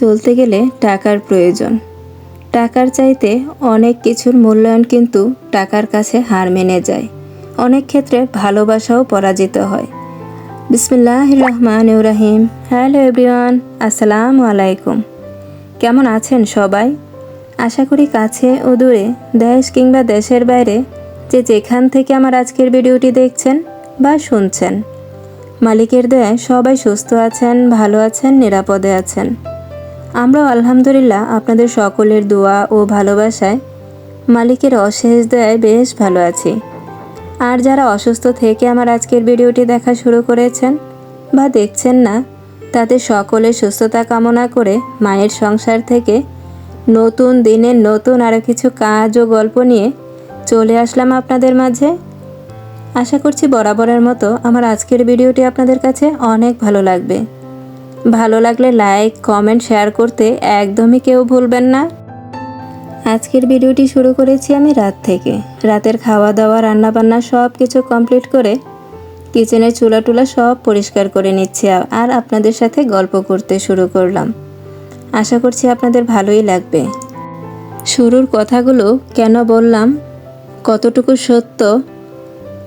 চলতে গেলে টাকার প্রয়োজন। টাকার চাইতে অনেক কিছুর মূল্যায়ন কিন্তু টাকার কাছে হার মেনে যায়। অনেক ক্ষেত্রে ভালোবাসাও পরাজিত হয়। বিসমিল্লাহ রহমান রাহিম হ্যালো এভরিওয়ান, আসসালামু আলাইকুম। কেমন আছেন সবাই? আশা করি কাছে ও দূরে, দেশ কিংবা দেশের বাইরে, যে যেখান থেকে আমার আজকের ভিডিওটি দেখছেন বা শুনছেন, মালিকের দয়ায় সবাই সুস্থ আছেন, ভালো আছেন, নিরাপদে আছেন। আমরাও আলহামদুলিল্লাহ আপনাদের সকলের দোয়া ও ভালোবাসায় মালিকের অশেষ দয়ায় বেশ ভালো আছি। আর যারা অসুস্থ থেকে আমার আজকের ভিডিওটি দেখা শুরু করেছেন বা দেখছেন না, তাদের সকলের সুস্থতা কামনা করে মায়ের সংসার থেকে নতুন দিনে নতুন আরও কিছু কাজ ও গল্প নিয়ে চলে আসলাম আপনাদের মাঝে। আশা করছি বরাবরের মতো আমার আজকের ভিডিওটি আপনাদের কাছে অনেক ভালো লাগবে। ভালো লাগলে লাইক, কমেন্ট, শেয়ার করতে একদমই কেউ ভুলবেন না। আজকের ভিডিওটি শুরু করেছি আমি রাত থেকে। রাতের খাওয়া দাওয়া রান্নাবান্না সব কিছু কমপ্লিট করে কিচেনের চুলা টুলা সব পরিষ্কার করে নিচ্ছি আর আপনাদের সাথে গল্প করতে শুরু করলাম। আশা করছি আপনাদের ভালোই লাগবে। শুরুর কথাগুলো কেন বললাম? কতটুকু সত্য?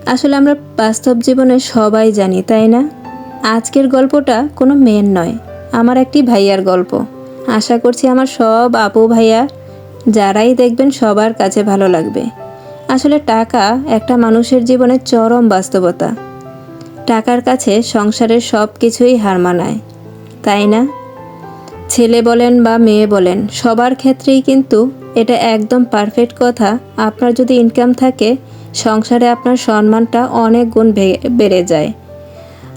আসলে আমরা বাস্তব জীবনে সবাই জানি, তাই না? আজকের গল্পটা কোনো মেয়ের নয়, আমার একটি ভাইয়ার গল্প। আশা করছি আমার সব আপু ভাইয়া, যারাই দেখবেন সবার কাছে ভালো লাগবে। আসলে টাকা একটা মানুষের জীবনে চরম বাস্তবতা। টাকার কাছে সংসারের সব কিছুই হার মানায়, তাই না? ছেলে বলেন বা মেয়ে বলেন, সবার ক্ষেত্রেই কিন্তু এটা একদম পারফেক্ট কথা। আপনার যদি ইনকাম থাকে, সংসারে আপনার সম্মানটা অনেক গুণ বেড়ে যায়।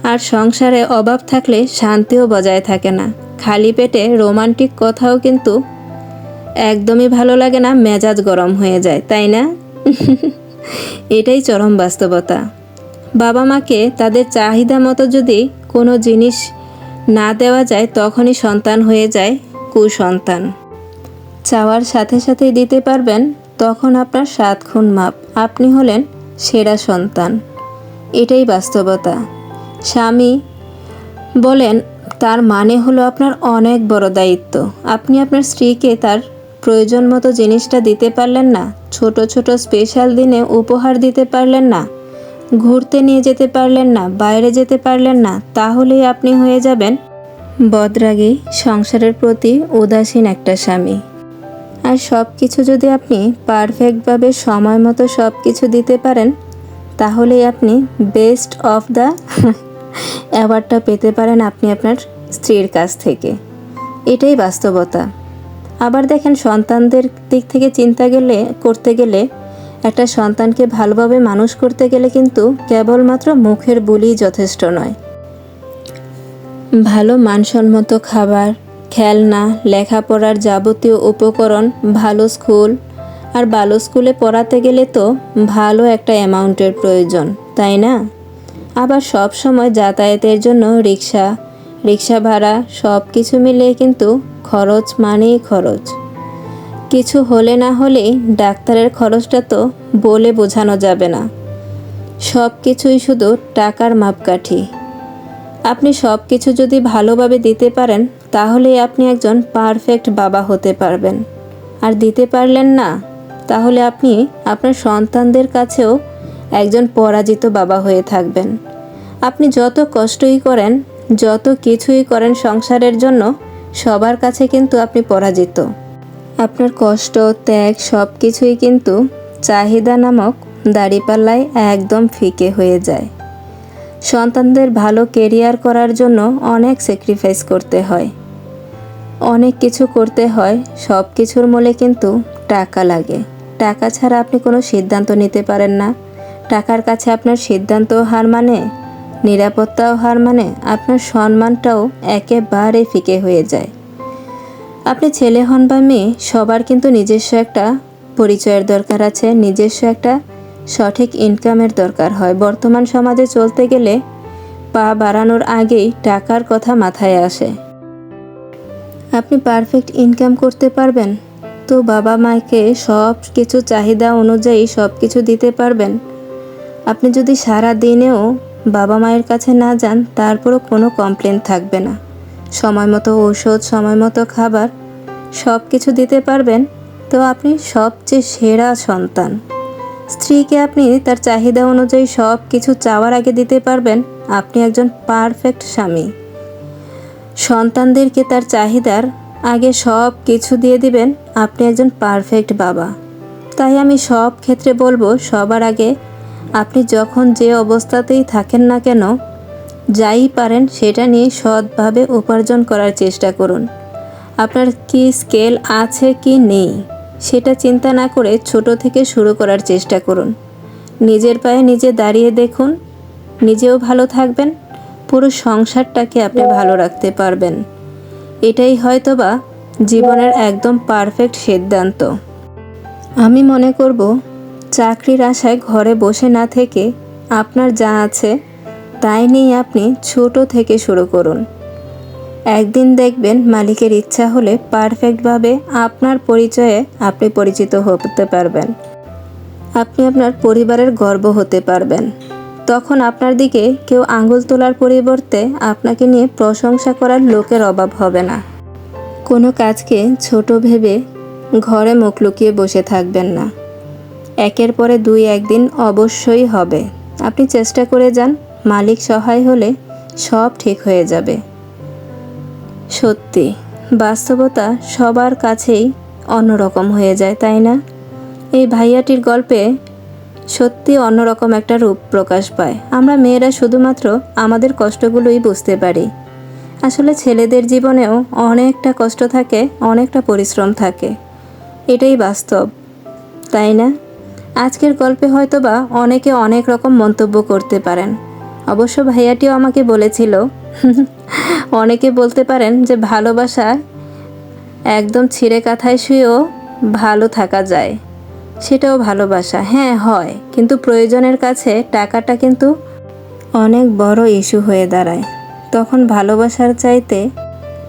আর সংসারে অভাব থাকলে শান্তিও বজায় থাকে না। খালি পেটে রোমান্টিক কথাও কিন্তু একদমই ভালো লাগে না, মেজাজ গরম হয়ে যায়, তাই না? এটাই চরম বাস্তবতা। বাবা মাকে তাদের চাহিদা মতো যদি কোনো জিনিস না দেওয়া যায়, তখনই সন্তান হয়ে যায় কুসন্তান। চাওয়ার সাথে সাথেই দিতে পারবেন, তখন আপনার সাত খুন মাপ। আপনি হলেন সেরা সন্তান। এটাই বাস্তবতা। স্বামী, বলেন, তার মানে হলো আপনার অনেক বড় দায়িত্ব। আপনি আপনার স্ত্রীকে তার প্রয়োজন মতো জিনিসটা দিতে পারলেন না, ছোট ছোট স্পেশাল দিনে উপহার দিতে পারলেন না, ঘুরতে নিয়ে যেতে পারলেন না, বাইরে যেতে পারলেন না, তাহলেই আপনি হয়ে যাবেন বদরাগী, সংসারের প্রতি উদাসীন একটা স্বামী। আর সব কিছু যদি আপনি পারফেক্টভাবে সময় মতো সব কিছু দিতে পারেন, তাহলেই আপনি বেস্ট অফ দ্য অ্যাওয়ার্ডটা পেতে পারেন আপনি আপনার স্ত্রীর কাছ থেকে। এটাই বাস্তবতা। আবার দেখেন, সন্তানদের দিক থেকে চিন্তা গেলে, করতে গেলে, একটা সন্তানকে ভালোভাবে মানুষ করতে গেলে কিন্তু কেবলমাত্র মুখের বুলি যথেষ্ট নয়। ভালো মানসম্মত খাবার, খেলনা, লেখাপড়ার যাবতীয় উপকরণ, ভালো স্কুল, আর ভালো স্কুলে পড়াতে গেলে তো ভালো একটা অ্যামাউন্টের প্রয়োজন, তাই না? আবার সব সময় যাতায়াতের জন্য রিক্সা। রিক্সা ভাড়া, সব কিছু মিলিয়ে কিন্তু খরচ মানেই খরচ। কিছু হলে না হলেই ডাক্তারের খরচটা তো বলে বোঝানো যাবে না। সব কিছুই শুধু টাকার মাপকাঠি। আপনি সব কিছু যদি ভালোভাবে দিতে পারেন, তাহলেই আপনি একজন পারফেক্ট বাবা হতে পারবেন। আর দিতে পারলেন না, তাহলে আপনি আপনার সন্তানদের কাছেও একজন পরাজিত বাবা হয়ে থাকবেন। আপনি যত কষ্টই করেন, যত কিছুই করেন সংসারের জন্য, সবার কাছে কিন্তু আপনি পরাজিত। আপনার কষ্ট, ত্যাগ সব কিছুই কিন্তু চাহিদা নামক দাড়িপাল্লায় একদম ফিকে হয়ে যায়। সন্তানদের ভালো কেরিয়ার করার জন্য অনেক স্যাক্রিফাইস করতে হয়। অনেক কিছু করতে হয় সব কিছুর মূলে কিন্তু টাকা লাগে। টাকা ছাড়া আপনি কোনো সিদ্ধান্ত নিতে পারেন না। টাকার কাছে আপনার সিদ্ধান্তও হার মানে নিরাপত্তাও হার মানে আপনার সম্মানটাও একেবারে ফিকে হয়ে যায়। আপনি ছেলে হন বা মেয়ে, সবার কিন্তু নিজস্ব একটা পরিচয়ের দরকার আছে, নিজস্ব একটা সঠিক ইনকামের দরকার হয়। বর্তমান সমাজে চলতে গেলে পা বাড়ানোর আগেই টাকার কথা মাথায় আসে। আপনি পারফেক্ট ইনকাম করতে পারবেন, তো বাবা মাকে সব কিছু চাহিদা অনুযায়ী সব কিছু দিতে পারবেন। আপনি যদি সারা দিনেও বাবা মায়ের কাছে না যান, তারপরও কোনো কমপ্লেন থাকবে না। সময় মতো ঔষধ, সময় মতো খাবার সব কিছু দিতে পারবেন, তো আপনি সবচেয়ে সেরা সন্তান। স্ত্রীকে আপনি তার চাহিদা অনুযায়ী সব কিছু চাওয়ার আগে দিতে পারবেন, আপনি একজন পারফেক্ট স্বামী। সন্তানদেরকে তার চাহিদার আগে সব কিছু দিয়ে দিবেন, আপনি একজন পারফেক্ট বাবা। তাই আমি সব ক্ষেত্রে বলব, সবার আগে আপনি যখন যে অবস্থাতেই থাকেন না কেন, যাই পারেন সেটা নিয়ে সৎভাবে উপার্জন করার চেষ্টা করুন। আপনার কি স্কেল আছে কি নেই, সেটা চিন্তা না করে ছোট থেকে শুরু করার চেষ্টা করুন। নিজের পায়ে নিজে দাঁড়িয়ে দেখুন, নিজেও ভালো থাকবেন, পুরো সংসারটাকে আপনি ভালো রাখতে পারবেন। এটাই হয়তোবা জীবনের একদম পারফেক্ট সিদ্ধান্ত। আমি মনে করব চাকরির আশায় ঘরে বসে না থেকে আপনার যা আছে, তাই নিয়ে আপনি ছোট থেকে শুরু করুন। একদিন দেখবেন মালিকের ইচ্ছা হলে পারফেক্টভাবে আপনার পরিচয়ে আপনি পরিচিত হতে পারবেন। আপনি আপনার পরিবারের গর্ব হতে পারবেন। তখন আপনার দিকে কেউ আঙুল তোলার পরিবর্তে আপনাকে নিয়ে প্রশংসা করার লোকের অভাব হবে না। কোনো কাজকে ছোট ভেবে ঘরে মুখ লুকিয়ে বসে থাকবেন না। একের পরে দুই একদিন অবশ্যই হবে। আপনি চেষ্টা করে যান, মালিক সহায় হলে সব ঠিক হয়ে যাবে। সত্যি, বাস্তবতা সবার কাছেই অন্যরকম হয়ে যায়, তাই না? এই ভাইয়াটির গল্পে সত্যি অন্যরকম একটা রূপ প্রকাশ পায়। আমরা মেয়েরা শুধুমাত্র আমাদের কষ্টগুলোই বুঝতে পারি। আসলে ছেলেদের জীবনেও অনেকটা কষ্ট থাকে, অনেকটা পরিশ্রম থাকে। এটাই বাস্তব, তাই না? আজকের গল্পে হয়তো বা অনেকে অনেক রকম মন্তব্য করতে পারেন। অবশ্য ভাইয়াটিও আমাকে বলেছিল, অনেকে বলতে পারেন যে ভালোবাসা একদম ছিঁড়ে কাঁথায় শুয়েও ভালো থাকা যায়। সেটাও ভালোবাসা হ্যাঁ হয়। কিন্তু প্রয়োজনের কাছে টাকাটা কিন্তু অনেক বড় ইস্যু হয়ে দাঁড়ায়। তখন ভালোবাসার চাইতে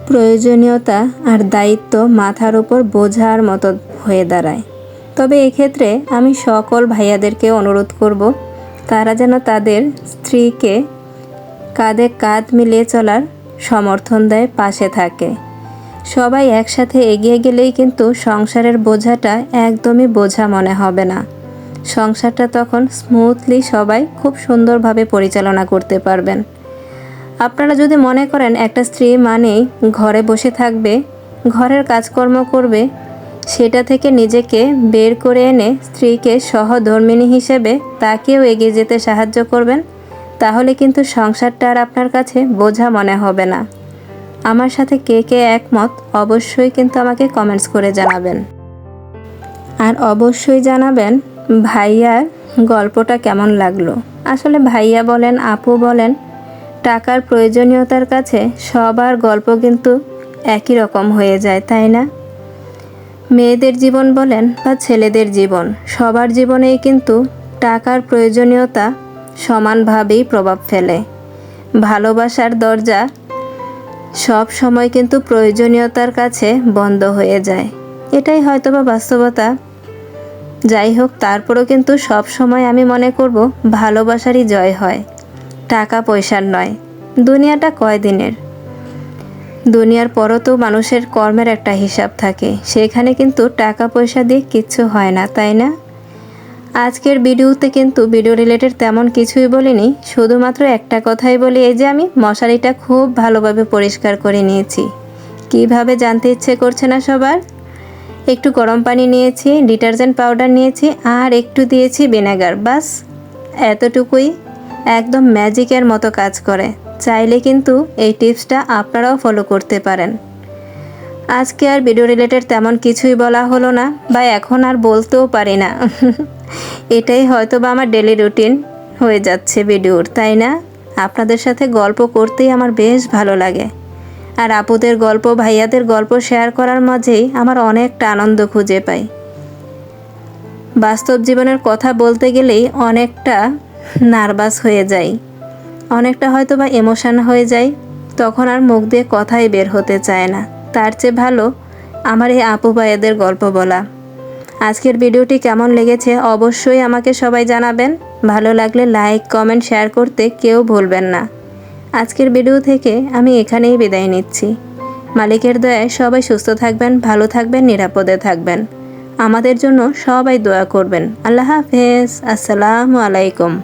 প্রয়োজনীয়তা আর দায়িত্ব মাথার উপর বোঝার মতো হয়ে দাঁড়ায়। তবে এক্ষেত্রে আমি সকল ভাইয়াদেরকে অনুরোধ করব, তারা যেন তাদের স্ত্রীকে কাঁধে কাঁধ মিলিয়ে চলার সমর্থন দেয়, পাশে থাকে। সবাই একসাথে এগিয়ে গেলেই কিন্তু সংসারের বোঝাটা একদমই বোঝা মনে হবে না। সংসারটা তখন স্মুথলি সবাই খুব সুন্দরভাবে পরিচালনা করতে পারবেন। আপনারা যদি মনে করেন একটা স্ত্রী মানেই ঘরে বসে থাকবে, ঘরের কাজকর্ম করবে সেটা থেকে নিজেকে বের করে এনে স্ত্রীকে সহধর্মিণী হিসেবে তাকেও এগিয়ে যেতে সাহায্য করবেন, তাহলে কিন্তু সংসারটা আর আপনার কাছে বোঝা মনে হবে না। আমার সাথে কে কে একমত, অবশ্যই কিন্তু আমাকে কমেন্টস করে জানাবেন। আর অবশ্যই জানাবেন, ভাইয়ার গল্পটা কেমন লাগল? আসলে ভাইয়া বলেন, আপু বলেন, টাকার প্রয়োজনীয়তার কাছে সবার গল্প কিন্তু একই রকম হয়ে যায়, তাই না? মেয়েদের জীবন বলেন বা ছেলেদের জীবন, সবার জীবনেই কিন্তু টাকার প্রয়োজনীয়তা সমানভাবেই প্রভাব ফেলে। ভালোবাসার দরজা সব সময় কিন্তু প্রয়োজনীয়তার কাছে বন্ধ হয়ে যায়। এটাই হয়তোবা বাস্তবতা। যাই হোক, তারপরও কিন্তু সব সময় আমি মনে করব, ভালোবাসারই জয় হয় টাকা পয়সার নয়। দুনিয়াটা কয় দিনের দুনিয়ার পরও তো মানুষের কর্মের একটা হিসাব থাকে। সেখানে কিন্তু টাকা পয়সা দিয়ে কিচ্ছু হয় না, তাই না? আজকের ভিডিওতে কিন্তু ভিডিও রিলেটেড তেমন কিছুই বলিনি। শুধুমাত্র একটা কথাই বলি, এই যে আমি মশারিটা খুব ভালোভাবে পরিষ্কার করে নিয়েছি। কীভাবে জানতে ইচ্ছে করছে না সবার? একটু গরম পানি নিয়েছি, ডিটারজেন্ট পাউডার নিয়েছি, আর একটু দিয়েছি ভিনেগার, বাস। এতটুকুই। একদম ম্যাজিকের মতো কাজ করে। চাইলে কিন্তু এই টিপসটা আপনারাও ফলো করতে পারেন। আজকে আর ভিডিও রিলেটেড তেমন কিছুই বলা হলো না বা এখন আর বলতেও পারি না। এটাই হয়তো বা আমার ডেলি রুটিন হয়ে যাচ্ছে ভিডিওর তাই না? আপনাদের সাথে গল্প করতেই আমার বেশ ভালো লাগে। আর আপুদের গল্প, ভাইয়াদের গল্প শেয়ার করার মাঝেই আমার অনেকটা আনন্দ খুঁজে পাই। বাস্তব জীবনের কথা বলতে গেলেই অনেকটা নার্ভাস হয়ে যাই। অনেকটা হয়তো বা এমোশন হয়ে যায়, তখন আর মুখ দিয়ে কথাই বের হতে চায় না। তার চেয়ে ভালো, আমার এই আপু ভাইয়াদের গল্প বলা। আজকের ভিডিওটি কেমন লেগেছে অবশ্যই আমাকে সবাই জানাবেন। ভালো লাগলে লাইক, কমেন্ট শেয়ার করতে কেউ ভুলবেন না। আজকের ভিডিও থেকে আমি এখানেই বিদায় নিচ্ছি। মালিকের দয়ায় সবাই সুস্থ থাকবেন, ভালো থাকবেন, নিরাপদে থাকবেন। আমাদের জন্য সবাই দোয়া করবেন। আল্লাহ হাফেজ। আসসালামু আলাইকুম।